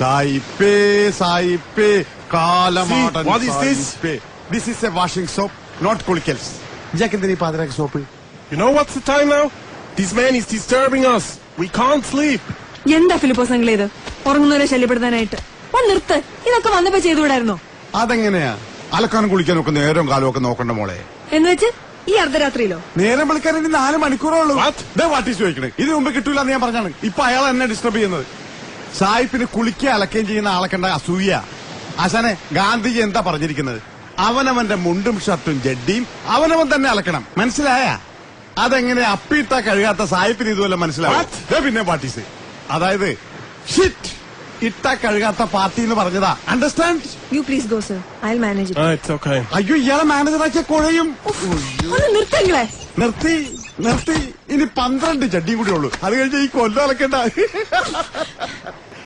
സായിപ്പേ സായിപ്പേ കാലമാടൻ See, what is this? This is a washing soap not കുളിക്കൽസ് ഇജാക്ക് എന്തിനാ ഈ പാതിരാക്ക് soap You know what's the time now? This man is disturbing us. We can't sleep. എന്താ ഫിലിപ്പോസ് നിങ്ങൾ ഇത് ഉറങ്ങുന്നവരെ ശല്യപ്പെടുത്താനായിട്ട്. ഒന്ന് നിർത്ത്. ഇതൊക്കെ വന്നപ്പോ ചെയ്തുവിടായിരുന്നോ അതെങ്ങനെയാ? അലക്കാനും കുളിക്കാനും ഒക്കെ നേരം കാലം ഒക്കെ നോക്കണ്ട മോളെ. എന്ന് വെച്ച് ഈ അർദ്ധരാത്രിയിലോ? നേരം വിളിക്കാൻ ഇനി നാല് മണിക്കൂറേ ഉള്ളൂ. What? വാട്ടി ചോദിക്കണേ? ഇത് മുമ്പ് കിട്ടൂല എന്ന് ഞാൻ പറഞ്ഞാണ്. ഇപ്പൊ അയാൾ എന്നെ ഡിസ്റ്റർബ് ചെയ്യുന്നത്. സായിപ്പിന് കുളിക്കുക അലക്കുകയും ചെയ്യുന്ന ആളെ കണ്ട അസൂയ. ആശാനെ ഗാന്ധിജി എന്താ പറഞ്ഞിരിക്കുന്നത്? അവനവന്റെ മുണ്ടും ഷർട്ടും ജഡ്ഡിയും അവനവൻ തന്നെ അലക്കണം. മനസ്സിലായ? അതെങ്ങനെ അപ്പീട്ടാ കഴുകാത്ത സായിപ്പിന് ഇതുപോലെ മനസ്സിലാവും? പിന്നെ പാർട്ടീസ്. അതായത് ഷിറ്റ് ഇട്ട കഴുകാത്ത പാർട്ടി എന്ന് പറഞ്ഞതാ. Understand you please go sir I manage Ah. അയ്യോ ഇയാളെ മാനേജറാക്കിയ കുഴയും. നിർത്തങ്ങളെ. നിർത്തി നിർത്തി. ഇനി പന്ത്രണ്ട് ചട്ടിയും കൂടി ഉള്ളൂ. അത് കഴിഞ്ഞ ഈ കൊല്ലം അലക്കണ്ട.